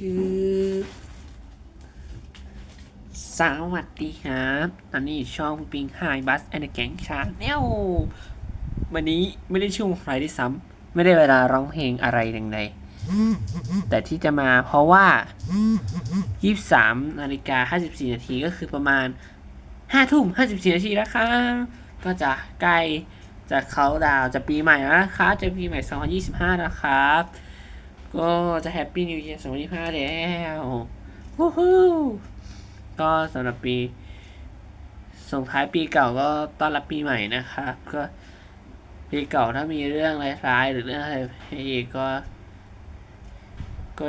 ชื่อ สวัสดีครับตอนนี้ช่องปิงไฮบัสแอนด์แกงชาแนลวันนี้ไม่ได้ช่วงใครด้วยซ้ำไม่ได้เวลาร้องเพลงอะไรดังใดแต่ที่จะมาเพราะว่า 23นาฬิกา54 นาทีก็คือประมาณ5ทุ่ม54 นาทีแล้วครับ ก็จะใกล้จะเขาดาวจะปีใหม่แล้วนะครับ จะปีใหม่ 2025แล้วครับ ก็จะแฮปปี้นิว e ย r 2025แล้ววู้ฮู้ก็สำหรับปี ส่งท้ายปีเก่าก็ต้อนรับปีใหม่นะครับ ก็ปีเก่าถ้ามีเรื่องร้ายๆหรือเรื่องอะไรให้อีกก็ ก็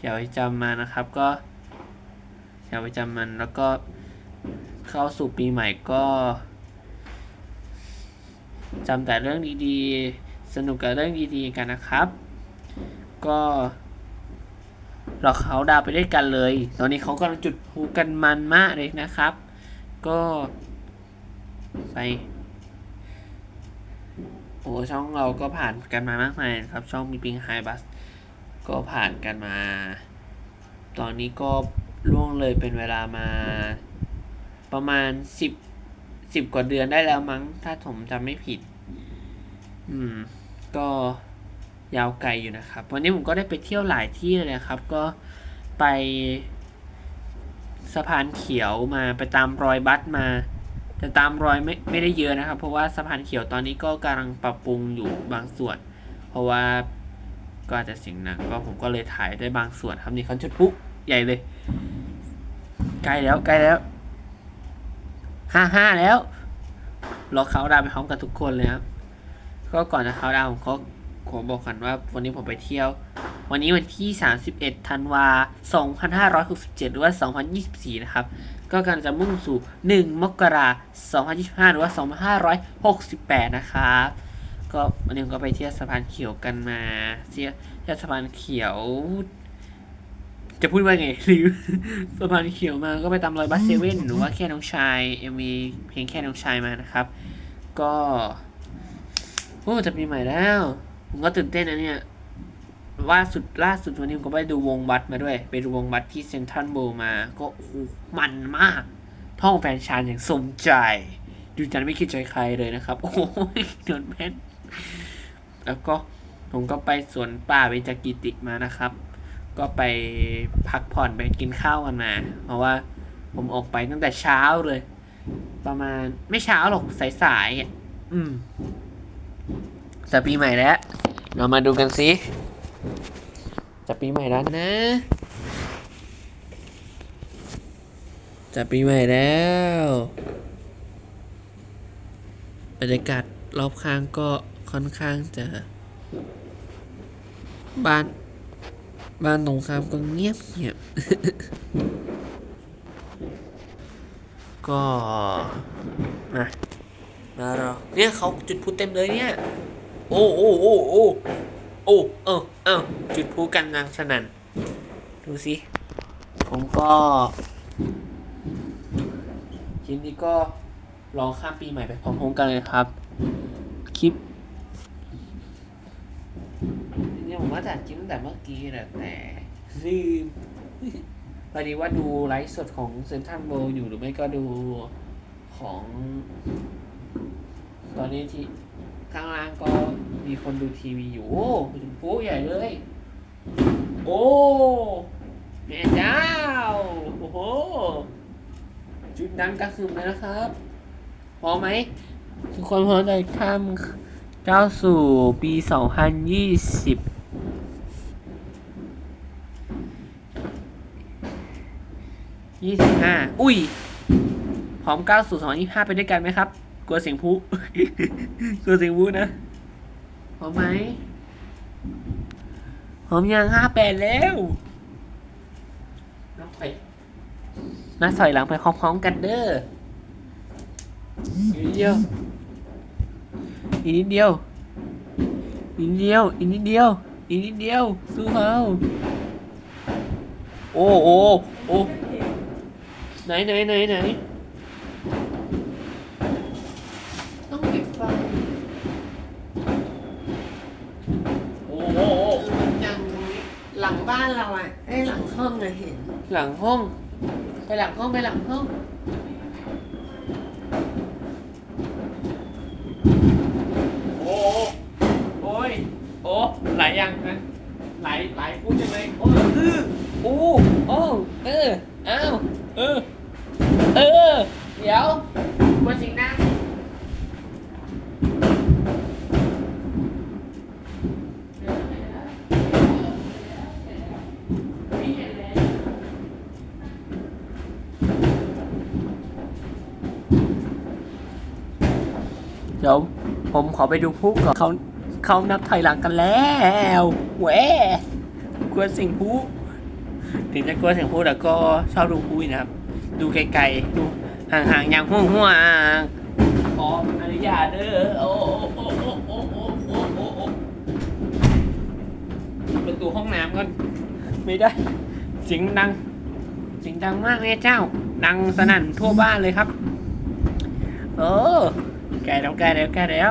อย่าไปจำมานะครับ ก็อย่าไปจำมันแล้วก็เข้าสู่ปีใหม่ก็จำแต่เรื่องดีๆ สนุกกับเรื่องดีๆกันนะครับ ก็เราเขาดาวไปด้วยกันเลย ตอนนี้เขากำลังจุดพลุกันมันมากเลยนะครับ ก็ไป โอ้ช่องเราก็ผ่านกันมามากมายนะครับ ช่องมีปิงไฮบัส ก็ผ่านกันมา ตอนนี้ก็ล่วงเลยเป็นเวลามา ประมาณสิบสิบกว่าเดือนได้แล้วมั้ง ถ้าผมจำไม่ผิด อืม ก็ ยาวไกลอยู่นะครับ วันนี้ผมก็ได้ไปเที่ยวหลายที่เลยนะครับ ก็ไปสะพานเขียวมาไปตามรอยบัสมา แต่ตามรอยไม่ไม่ได้เยอะนะครับ เพราะว่าสะพานเขียวตอนนี้ก็กำลังปรับปรุงอยู่บางส่วน เพราะว่าก็อาจจะเสียงหนักก็ผมก็เลยถ่ายได้บางส่วนครับนี่เขาจุดพลุใหญ่เลยใกล้แล้วใกล้แล้วห้าห้าแล้วรอเขาดาวไปพร้อมกับทุกคนเลยครับก็ก่อนจะเขาดาวผมก็ ขอบอกกันว่าวันนี้ผมไปเที่ยว วันนี้วันที่ 31ธันวา2567 หรือว่า 2024 นะครับ ก็กำลังจะมุ่งสู่ 1 มกราคม2025 หรือว่า 2568 นะครับก็วันนี้ผมก็ไปเที่ยวสะพานเขียวกันมาเที่ยวเที่ยวสะพานเขียว จะพูดว่าไงหรือสะพานเขียวมาก็ไปตามรอยบัสเซเว่นหรือว่าแค่น้องชายเอ็มวีเพลงแค่น้องชายมานะครับ ก็โอ้จะปีใหม่แล้ว ผมก็ตื่นเต้นนะเนี่ยว่าสุดล่าสุดวันนี้ผมก็ไปดูวงบัสมาด้วย ไปดูวงบัสที่เซนทรัลโบมาก็โอ้มันมาก ท่องแฟนชานอย่างสมใจ ดูจันไม่คิดใจใครเลยนะครับ โอ้ยโดนแพนแล้วก็ผมก็ไปสวนป่าเบญจกิติมานะครับ ก็ไปพักผ่อนไปกินข้าวกันมา เพราะว่าผมออกไปตั้งแต่เช้าเลย ประมาณไม่เช้าหรอกสายๆอะอืม จะปีใหม่แล้ว เรามาดูกันสิ จะปีใหม่แล้วนะ จะปีใหม่แล้วบรรยากาศรอบข้างก็ค่อนข้างจะบ้านบ้านตรงข้ามก็เงียบเงียบ ก็มามาเราเนี่ยเขาจุดพลุเต็มเลยเนี่ย โอ้โอ้โอ้โอ้โอ้เออเออจุดพลุกันนางสนั่นดูสิ ผมก็คลิปนี้ก็รอข้ามปีใหม่ไปพร้อมๆกันเลยครับ คลิปนี่ผมว่าจัดคลิปตั้งแต่เมื่อกี้แหละแต่ลืมพอดีว่าดูไลฟ์สดของเซนทันโบอยู่หรือไม่ก็ดูของ ตอนนี้ที่ ข้างล่างก็มีคนดูทีวีอยู่ โอ้ถึงโป๊ใหญ่เลย โอ้แม่เจ้า โอ้โห จุดดังกระหึ่มเลยนะครับพร้อมไหม ทุกคนพร้อมจะข้ามก้าวสู่ปี 2020 25อุ้ยพร้อมก้าวสู่2025ไปด้วยกันไหมครับ ลัวเสียงพลุกลัวเสียงพลุนะพร้อมไหมพร้อมยัง58แล้วนับถอยนับถอยหลังไปพร้อมๆกันเด้ออีกนิดเดียวอีกนิดเดียวอีกนิดเดียวอีกนิดเดียวอีกนิดเดียวสู้เขาโอ้โอ้โอ้ไหนไหนไหนไหนต้องปิดไฟ โอ้โห ยังหลัง บ้านเราอะไอ้ หลังห้องอะเห็น หลังห้อง ไปหลังห้องไปหลังห้อง โอ้โอ้ยโอ้หลายอย่างนะหลายหลายพูดจังเลยโอ้เออโอ้โอ้เอออ้าวเออ เออ เดี๋ยวมาสิงนะเดี๋ยวผมขอไปดูพลุก่อนเขาเขานับถอยหลังกันแล้วแหวกลัวสิ่งพลุถึงจะกลัวสียงพลุแต่ก็ชอบดูพลุอยู่นะครับ ดูไกลๆดูห่างๆอย่างห่วงห่วงๆขออนุญาตเด้อโอ้โอ้โอ้โอ้โอ้โอ้โอ้โอ้ประตูห้องน้ำก็ไม่ได้เสียงดังเสียงดังมากเลยเจ้า ดังสนั่นทั่วบ้านเลยครับ เออ แกแล้วแกแล้วแกแล้ว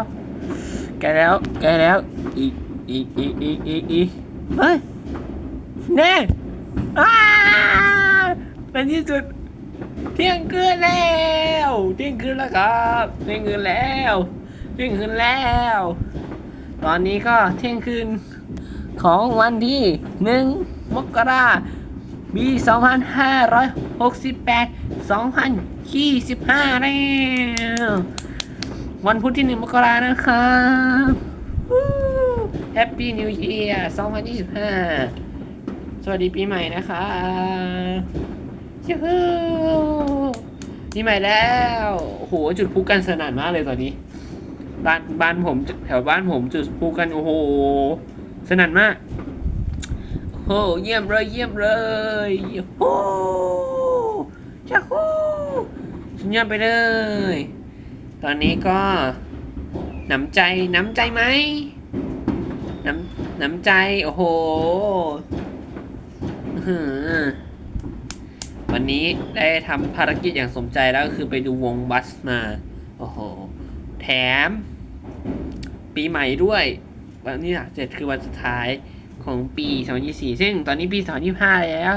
แกแล้วแกแล้วอีกอีกอีกอีกอีกอีกเฮ้ยแน่อ้าเป็นที่สุดเที่ยงคืนแล้วเที่ยงคืนแล้วครับเที่ยงคืนแล้วเที่ยงคืนแล้ว ตอนนี้ก็เที่ยงคืนของวันที่หนึ่งมกราปี2568 2025แล้ว วันพุธที่หนึ่งมกรานะครับแฮปปี้นิวเ a ียร์2025 สวัสดีปีใหม่นะคะยูฮูปีใหม่แล้วโหจุดพลุกันสนั่นมากเลยตอนนี้ บ้านบ้านผมแถวบ้านผมจุดพลุกันโอ้โห สนั่นมากโอ้โหเยี่ยมเลยเยี่ยมเลยยูฮูจ้าฮูสุดยอดไปเลย ตอนนี้ก็น้ำใจน้ำใจไหมน้ำน้ำใจ โอ้โหวันนี้ได้ทำภารกิจอย่างสมใจแล้วก็คือไปดูวงบัสมา โอ้โห แถม ปีใหม่ด้วย วันนี้เจ็ดคือวันสุดท้ายของปี 2024 ซึ่งตอนนี้ปี 2025 แล้ว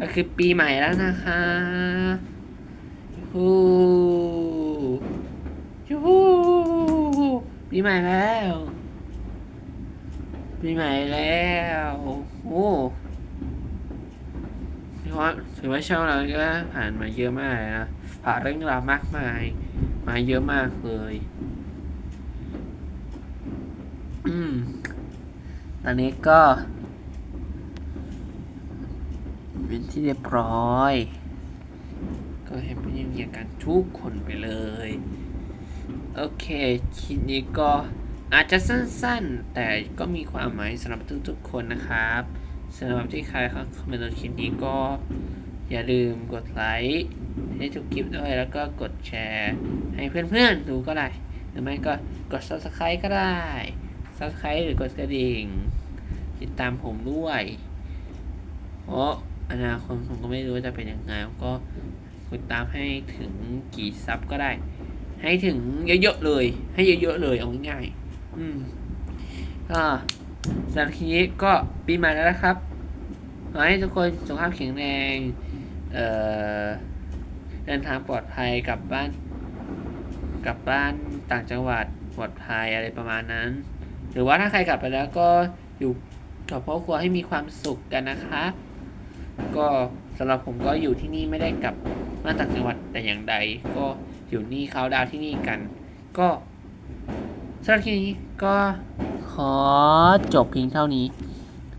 ก็คือปีใหม่แล้วนะคะยูฮู ยูฮูปีใหม่แล้วปีใหม่แล้วโอ้ถือว่าถือว่าช่องเราก็ผ่านมาเยอะมากนะผ่านเรื่องราวมากมาย มาเยอะมากเลย อืมตอนนี้ก็เป็นที่เรียบร้อย ก็ให้เป็นยังเยียกันทุกคนไปเลย โอเคคลิปนี้ก็อาจจะสั้นๆ แต่ก็มีความหมายสำหรับทุกๆคนนะครับสำหรับที่ใครเขาคอมเมนต์คลิปนี้ก็ อย่าลืมกดไลค์ให้ทุกคลิปด้วยแล้วก็กดแชร์ ให้เพื่อนๆดูก็ได้ หรือไม่ก็กด subscribe ก็ได้ subscribe หรือกดกระดิ่ง ติดตามผมด้วย เพราะอนาคตผมก็ไม่รู้ว่าจะเป็นยังไงก็ติดตามให้ถึงกี่ซับก็ได้ ให้ถึงเยอะๆเลย ให้เยอะๆเลยเอาง่ายๆอืมก็สำหรับทีนี้ก็ปีใหม่แล้วนะครับขอให้ทุกคนสุขภาพแข็งแรงเอ่อเดินทางปลอดภัยกลับบ้าน กลับบ้านต่างจังหวัดปลอดภัยอะไรประมาณนั้น หรือว่าถ้าใครกลับไปแล้วก็อยู่กับครอบครัวให้มีความสุขกันนะครับก็สำหรับผมก็อยู่ที่นี่ไม่ได้กลับมาต่างจังหวัดแต่อย่างใดก็ อยู่นี่เขาดาวที่นี่กัน ก็สำหรับทีนี้ก็ขอจบเพียงเท่านี้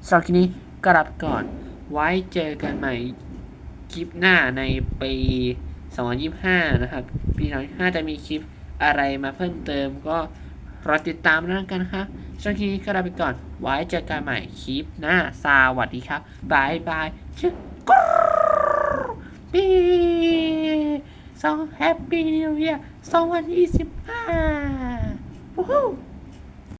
สำหรับทีนี้กลับก่อน ไว้เจอกันใหม่คลิปหน้าในปี 2025 นะครับ ปี 2025 จะมีคลิปอะไรมาเพิ่มเติมก็รอติดตามแล้วกันครับสำหรับทีนี้ก็ลาไปก่อน ไว้เจอกันใหม่คลิปหน้า สวัสดีครับบายบายชิคปี so happy new year 2025 Woohoo!